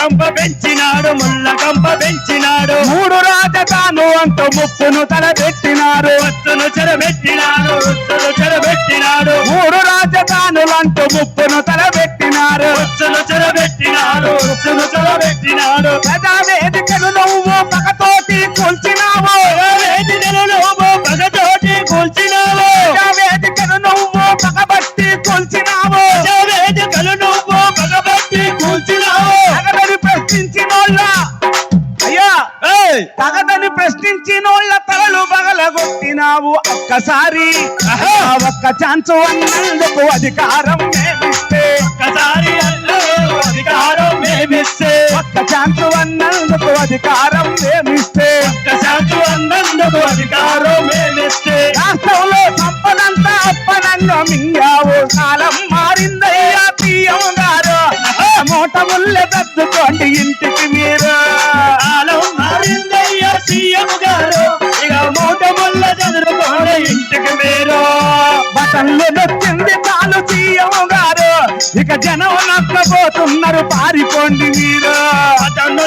కంప పెంచినాడు ముళ్ళ కంప పెంచినాడు. మూడు రాజధాను అంటూ ముప్పును తలబెట్టినారు వత్తును చెరబెట్టినాడు వత్తును చెరబెట్టినాడు మూడు రాజధానులంటూ ముప్పును తలబెట్టినారు వత్తును చెరబెట్టినాడు వత్తును చెరబెట్టినాడు ప్రజా వేదికను నువ్వు పగతోటి కూల్చినావు తగదని ప్రశ్నించినోళ్ళ తలలు పగలగొట్టినావు ఒక్కసారి. ఒక్క ఛాన్స్ అన్నందుకు అధికారం మేమిస్తే. ఒక్కసారి అన్నారు అధికారం మేమిస్తే. ఒక్క ఛాన్స్ అన్నందుకు అధికారం మేమిస్తే. ఒక్కసారి అన్నందుకు అధికారం మేమిస్తే. రాష్ట్రంలో సంపదంతా అప్పనంగా మింగావు కాలం మారిందయ్యా పియ్యం గారు. మూట ముల్లె దద్దుకోండి ఇంటికి మీరు. బటన్లు చాలు సీఎం గారు. ఇక జనం నక్కబోతున్నారు పారిపోండి మీరు అతను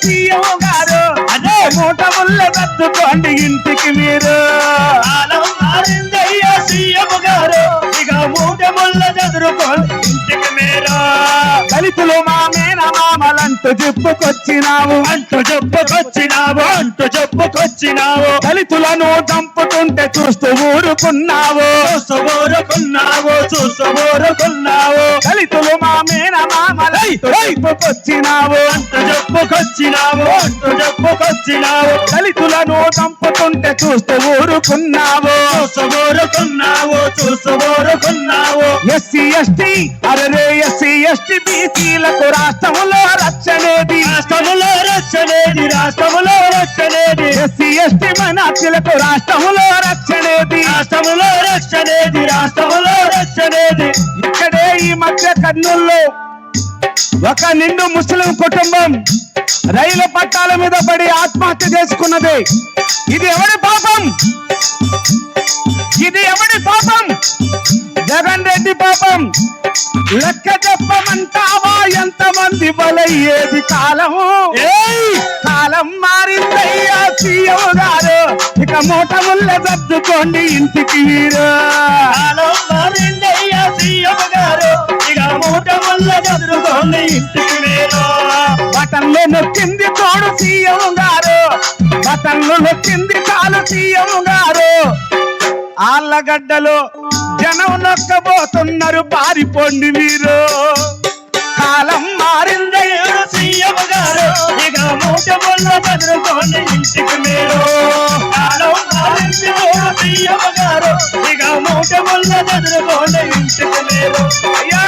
సీఎం గారు అదే మూట ముళ్ళ దద్దుకోండి ఇంటికి మీరు. కాలం మారిందయ్యా సీఎం గారు ఇక మూట ముళ్ళ చదువుకోండి ఇంటికి మీరు దళితులు మా మేన మామలంటూ చెప్పుకొచ్చినావు. అంటూ చెప్పుకొచ్చినావు అంటూ చెప్పుకొచ్చినావు. దళితులను చంపుతుంటే చూస్తూ ఊరుకున్నావు. చూస్తూ ఊరుకున్నావు చూస్తూ ఊరుకున్నావు. దళితులు మా మేన మామలంటూ చెప్పుకొచ్చినావు. అంటూ చెప్పుకొచ్చినావు అంటూ చెప్పుకొచ్చినావు. దళితులను చంపుతుంటే చూస్తూ ఊరుకున్నావు. చూస్తూ ఊరుకున్నావు చూస్తూ ఊరుకున్నావు. ఎస్సీ ఎస్టీ అరే ఎస్సీ ఎస్టీ బీసీలకు రాష్ట్రంలో రక్షణేది రాష్ట్రములో రక్షణేది రాష్ట్రములో రక్షణేది ఎస్సీ ఎస్టీ మైనార్టీలకు రాష్ట్రంలో రక్షణేది రాష్ట్రములో రక్షణేది రాష్ట్రములో రక్షణేది ఇక్కడే ఈ మధ్య కర్నూల్లో ఒక నిండు ముస్లిం కుటుంబం రైలు పట్టాల మీద పడి ఆత్మహత్య చేసుకున్నది. ఇది ఎవడి పాపం? ఇది ఎవడి పాపం? జగన్ రెడ్డి పాపం. లెక్క చెప్పమంటావా ఎంతమంది బలయ్యేది ఏయ్! కాలం మారిందయ్యా సీఎం గారు. ఇక మూట ముళ్ళ సర్దుకోండి ఇంటికి మీరు కాలం మారిందయ్యా సీఎం గారు. ఇక మూట ఇంటికి మీరు బటన్లు నొక్కింది తోడు సీఎం గారు. బటన్లు నొక్కింది కాలు సీఎం గారు. ఆళ్ళగడ్డలో జనం నొక్కబోతున్నారు పారిపోండి మీరు. కాలం మారిందయ్యారు సీఎం గారు. ఇక మూట వల్ల చదువుకోండి ఇంటికి మీరు. కాలం మారింది సీఎం గారు. ఇక మూట వల్ల చదువుకోండి ఇంటికి మీరు. అయ్యా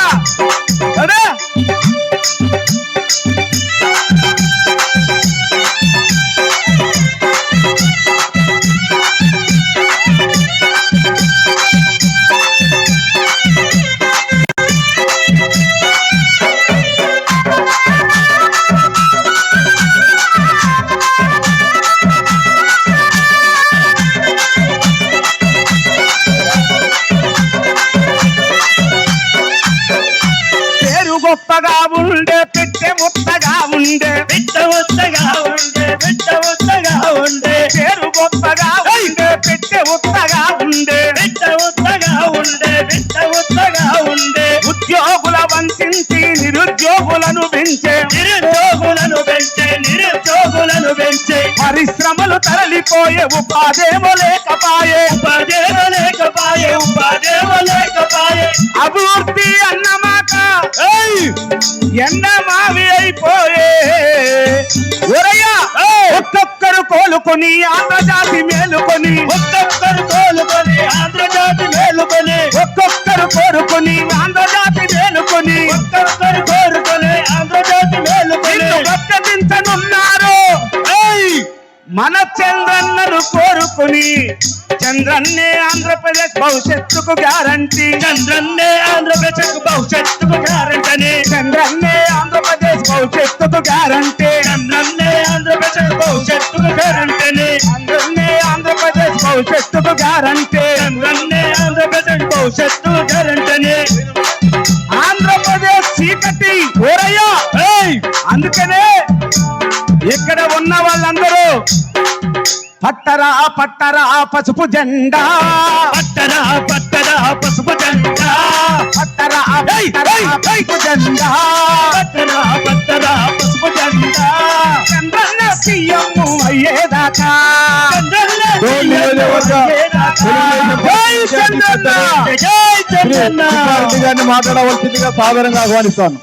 ముత్తగా ఉండే బిడ్డ ఉత్తగా ఉండే బిడ్డ ఉత్తగా ఉండే. పేరు గొప్పగా ఉండే పెట్టె ముత్తగా ఉండే బిడ్డ ఉత్తగా ఉండే బిడ్డ ఉత్తగా ఉండే. ఉద్యోగుల వంచించి నిరుద్యోగులను పెంచే నిరుద్యోగులను పెంచే నిరుద్యోగులను పెంచే. పరిశ్రమలు తరలిపోయే ఉపాధేమో లేకపాయే. ఉపాధేవ లేకపాయే ఉపాధేవ లేకపాయే. అభివృద్ధి అన్నమాట. ఏయ్! కోలుకొని ఆంధ్రజాతి మేలుకొని ఒక్కొక్కరు కోలుకొని ఆంధ్రజాతి మేలుకొని ఒక్కొక్కరు కోరుకొని ఆంధ్రజాతి మేలుకొని ఒక్కొక్కరు కోరుకొని ఆంధ్రజాతి మేలుకొని. ఏయ్! మన చంద్రన్నను కోరుకొని చంద్రన్నే ఆంధ్రప్రదేశ్ భవిష్యత్తుకు గ్యారంటీ. చంద్రన్నే ఆంధ్రప్రదేశ్ భవిష్యత్తుకు గ్యారంటీ చంద్రన్నే ఆంధ్రప్రదేశ్ భవిష్యత్తుకు గ్యారంటీ. చంద్రన్నే ఆంధ్రప్రదేశ్ భవిష్యత్తుకు గ్యారంటీ చంద్రన్నే ఆంధ్రప్రదేశ్ భవిష్యత్తుకు గ్యారంటీ. చంద్రన్నే ఆంధ్రప్రదేశ్ భవిష్యత్తు గ్యారంటీ ఆంధ్రప్రదేశ్ చీకటి ఓరయ్యా ఏయ్! అందుకనే ఇక్కడ ఉన్న వాళ్ళందరూ పట్టరా పట్టరా పసుపు జెండా. పట్టరా పట్టరా పసుపు జెండా పసుపు జెండా చంద్రన్న సీఎం అయ్యేదాకా. మాట్లాడవలసిందిగా సాధారణంగా ఆహ్వానిస్తాను.